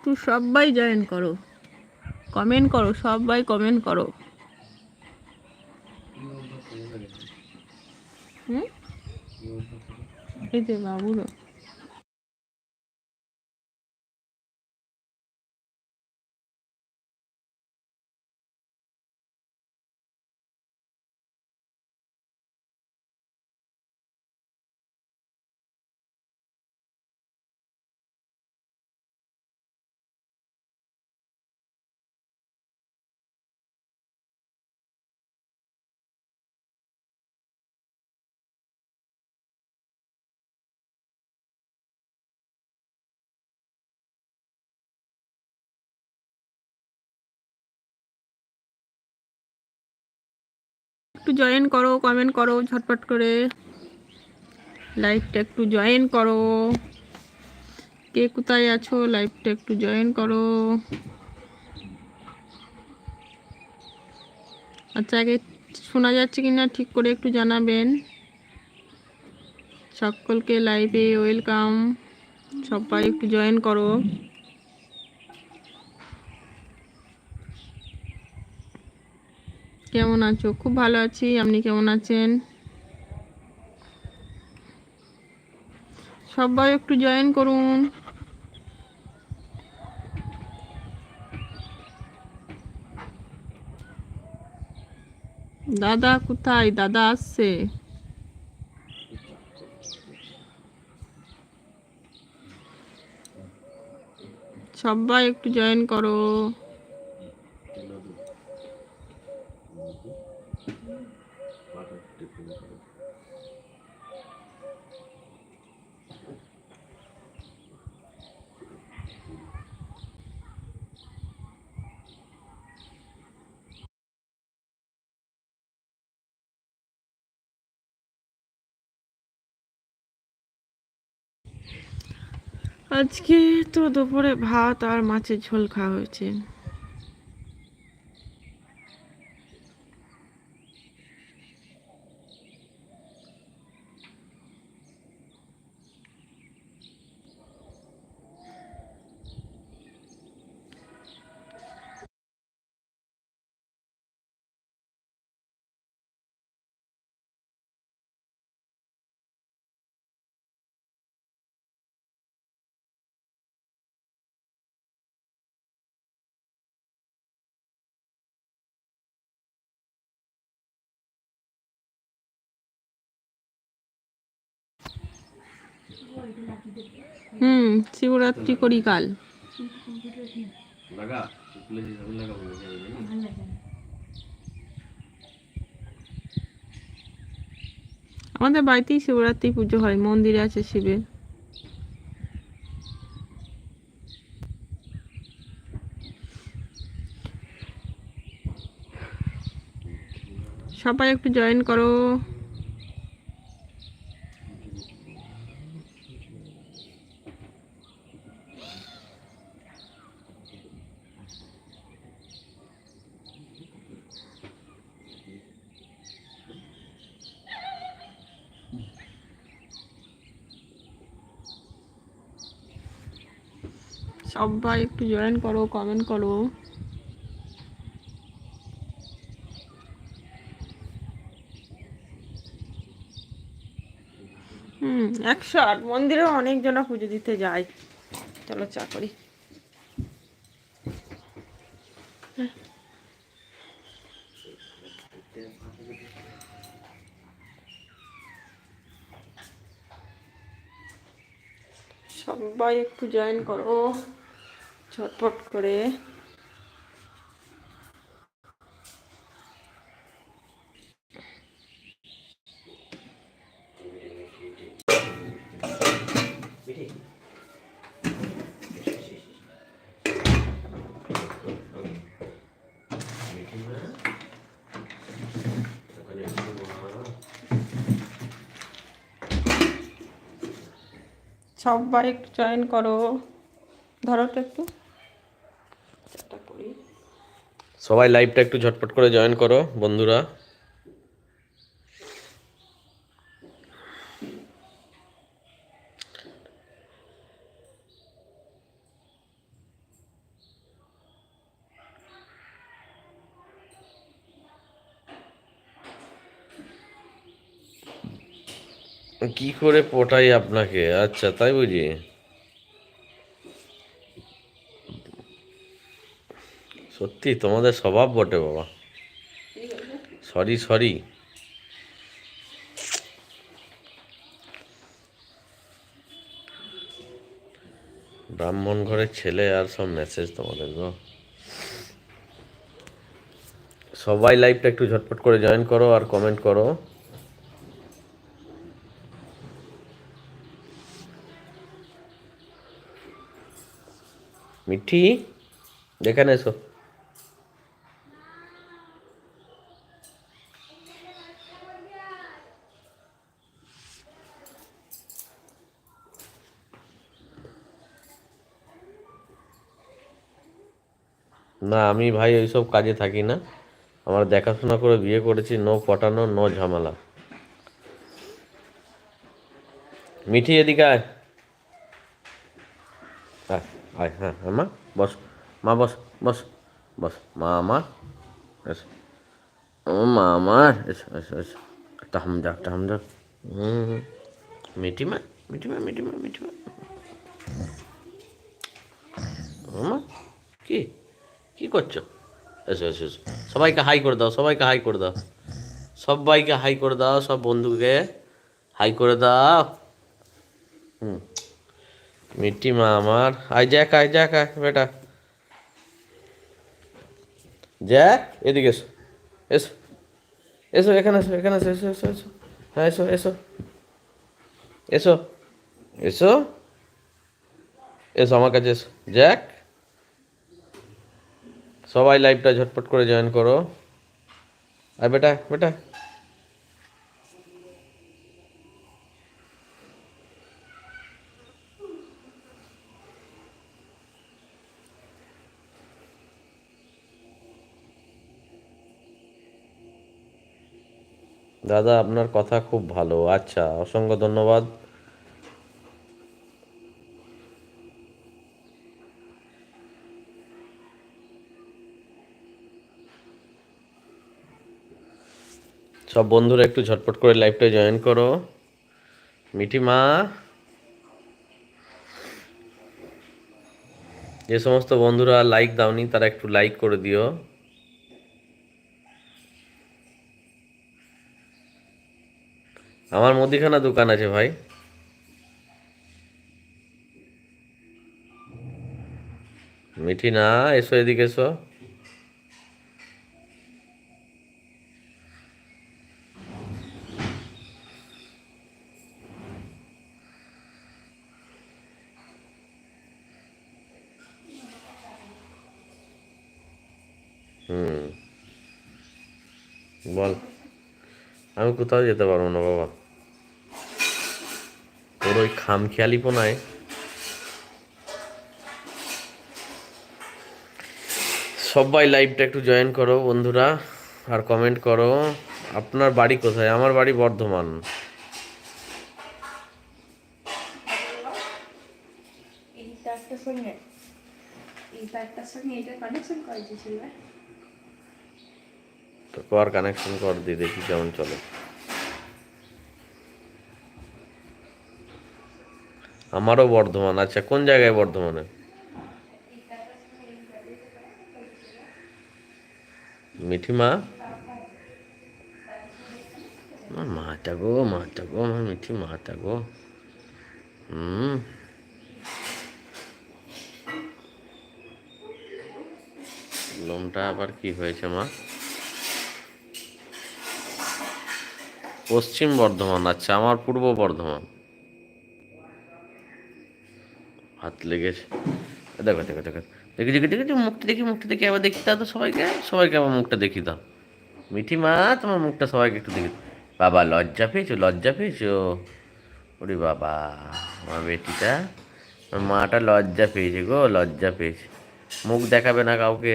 একটু সবাই জয়েন করো। কমেন্ট করো সবাই কমেন্ট করো। হুম? এই যে বাবুরও। একটু জয়েন করো কমেন্ট করো, ঝটপট করে লাইভটা একটু জয়েন করো। কে কোথায় আছো? লাইভটা একটু জয়েন করো। আচ্ছা আগে শোনা যাচ্ছে কিনা ঠিক করে একটু জানাবেন। সকলকে লাইভে ওয়েলকাম সবাই একটু জয়েন করো। কেমন আছো? খুব ভালো আছি। আপনি কেমন আছেন? সবাই একটু জয়েন করুন। দাদা কোথায়? দাদা আসছে। সবাই একটু জয়েন করো। আজকে তো দুপুরে ভাত আর মাছের ঝোল খাওয়া হয়েছে। হুম শিবরাত্রি করি কাল। লাগা আমাদের বাড়িতেই শিবরাত্রি পুজো হয় মন্দিরে আছে শিবের। সবাই একটু জয়েন করো। সবাই একটু জয়েন করো কমেন্ট করো। হুম, একশো আট মন্দিরে পুজো দিতে যায়। চলো চা করি। সবাই একটু জয়েন করো। ঝটপট করে সবাই একটু জয়েন করো। ধরো তো একটু। সবাই লাইভটা একটু ঝটপট করে জয়েন করো, বন্ধুরা। কি করে পটাই আপনাকে? আচ্ছা তাই বুঝি? সত্যি, তোমাদের স্বভাব বটে বাবা। Sorry sorry. ব্রাহ্মণ ঘরের ছেলে আর সব মেসেজ তোমাদের গো। সবাই লাইভটা একটু ঝটপট করে জয়েন করো আর কমেন্ট করো। মিঠি, এখানে এসো। না আমি ভাই ওইসব কাজে থাকি না। আমার দেখাশোনা করে বিয়ে করেছি, নো পটানো, নো ঝামেলা। মিঠি, এদিকে আয়। আয় হ্যাঁ হ্যাঁ মা, বস মা, বস বস বস, মা আমার এসো মা আমার এসো এসো এসো, একটা হামজা একটা হামজা হুম হুম। মিঠি মা মিঠি মা, কি? করছ? এসো এসো এসো। সবাইকে হাই করে দাও, সবাইকে হাই করে দাও। সবাইকে হাই করে দাও, সব বন্ধুকে হাই করে দাও। হুম। মিट्टी মা আমার। আয় জ্যাক আয় জ্যাক আয় বেটা। জ্যাক এদিকে এসো। এসো। এসো, এখানে এসো এখানে এসো এসো এসো এসো। হ্যাঁ এসো এসো। এসো। এসো। এসো, আমার কাছে এসো। জ্যাক সবাই লাইভটা ঝটপট করে জয়েন করো। আর বেটা বেটা। দাদা, আপনার কথা খুব ভালো। আচ্ছা অসংখ্য ধন্যবাদ। সব বন্ধুরা একটু ঝটপট করে লাইভটা জয়েন করো। মিঠি মা। যে সমস্ত বন্ধুরা লাইক দাওনি, তারা একটু লাইক করে দিও। আমার মুদিখানা দোকান আছে ভাই। মিঠি না, এসো এদিকে এসো হুম বল আমি কোথাও যেতে পারব না বাবা। তোর ওই খামখেয়ালিপনায়। সবাই লাইভটা একটু জয়েন করো বন্ধুরা আর কমেন্ট করো আপনার বাড়ি কোথায়? আমার বাড়ি বর্ধমান। তো কর কানেকশন কর দিয়ে দেখি কেমন চলে। আমারও বর্ধমান। আচ্ছা কোন জায়গায় বর্ধমানে? মিঠিমা? মাটা গো মাটা গো আমার মিঠি মাটা গো। হুম। লোমটা আবার কি হয়েছে, মা? পশ্চিম বর্ধমান আচ্ছা আমার পূর্ব বর্ধমান। হাত লেগেছে। দেখো দেখো দেখো। দেখি দেখি দেখি মুখটা দেখি মুখটা দেখি, আবার দেখি দাও তো সবাইকে সবাইকে আমার মুখটা দেখি দাও। মিঠি মা, তোমার মুখটা সবাইকে একটু দেখি বাবা, লজ্জা পেয়েছ লজ্জা পেয়েছ? ওরে বাবা, আমার বেটিটা, আমার মাটা লজ্জা পেয়েছে গো, লজ্জা পেয়েছে। মুখ দেখাবে না কাউকে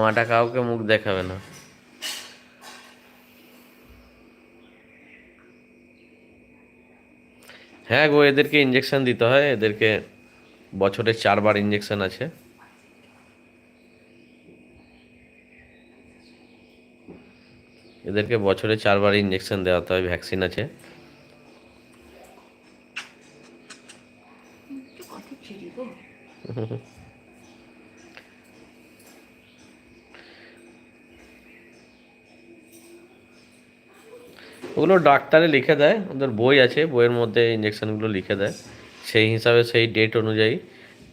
মাটা কাউকে মুখ দেখাবে না। হ্যাঁ গো এদেরকে ইঞ্জেকশন দিতে হয়। এদেরকে বছরে চারবার ইঞ্জেকশন আছে। এদেরকে বছরে চারবার ইঞ্জেকশন দেওয়াতে হয় ভ্যাকসিন আছে। হুম ওগুলো ডাক্তারে লিখে দেয়, ওদের বই আছে, বইয়ের মধ্যে ইঞ্জেকশনগুলো লিখে দেয়। সেই হিসাবে সেই ডেট অনুযায়ী,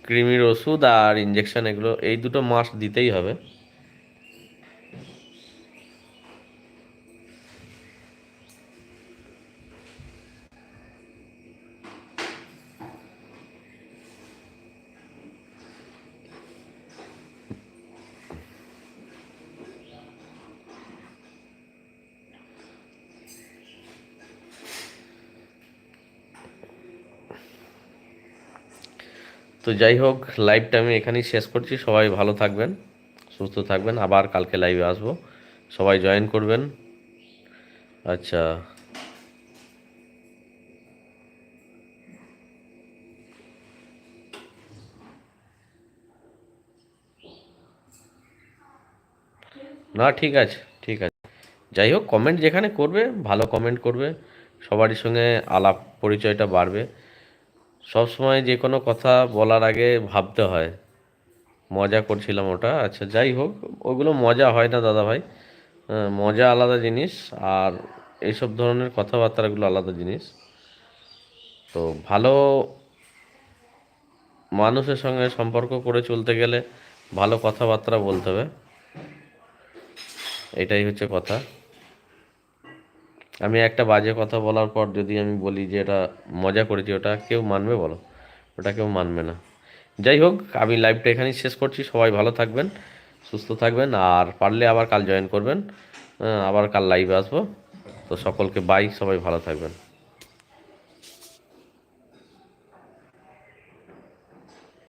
কৃমির ওষুধ আর ইঞ্জেকশন এগুলো, এই দুটো মাস দিতেই হবে। তো যাই হোক লাইভটা আমি এখানেই শেষ করছি। সবাই ভালো থাকবেন, সুস্থ থাকবেন। আবার কালকে লাইভে আসব। সবাই জয়েন করবেন। আচ্ছা। না, ঠিক আছে ঠিক আছে। যাই হোক কমেন্ট যেখানে করবে, ভালো কমেন্ট করবে। সবারই সঙ্গে আলাপ পরিচয়টা বাড়বে। সব সময় যে কোনো কথা বলার আগে ভাবতে হয়। মজা করছিলাম ওটা। আচ্ছা যাই হোক, ওগুলো মজা হয় না দাদা ভাই। মজা আলাদা জিনিস আর এইসব ধরনের কথাবার্তাগুলো আলাদা জিনিস। তো ভালো মানুষের সঙ্গে সম্পর্ক করে চলতে গেলে ভালো কথাবার্তা বলতে হবে। এটাই হচ্ছে কথা। আমি একটা বাজে কথা বলার পর যদি আমি বলি যে এটা মজা করেছি, ওটা কেউ মানবে বলো? ওটা কেউ মানবে না। যাই হোক, আমি লাইভটা এখানেই শেষ করছি। সবাই ভালো থাকবেন, সুস্থ থাকবেন, আর পারলে আবার কাল জয়েন করবেন আবার কাল লাইভে আসব। তো সকলকে বাই সবাই ভালো থাকবেন।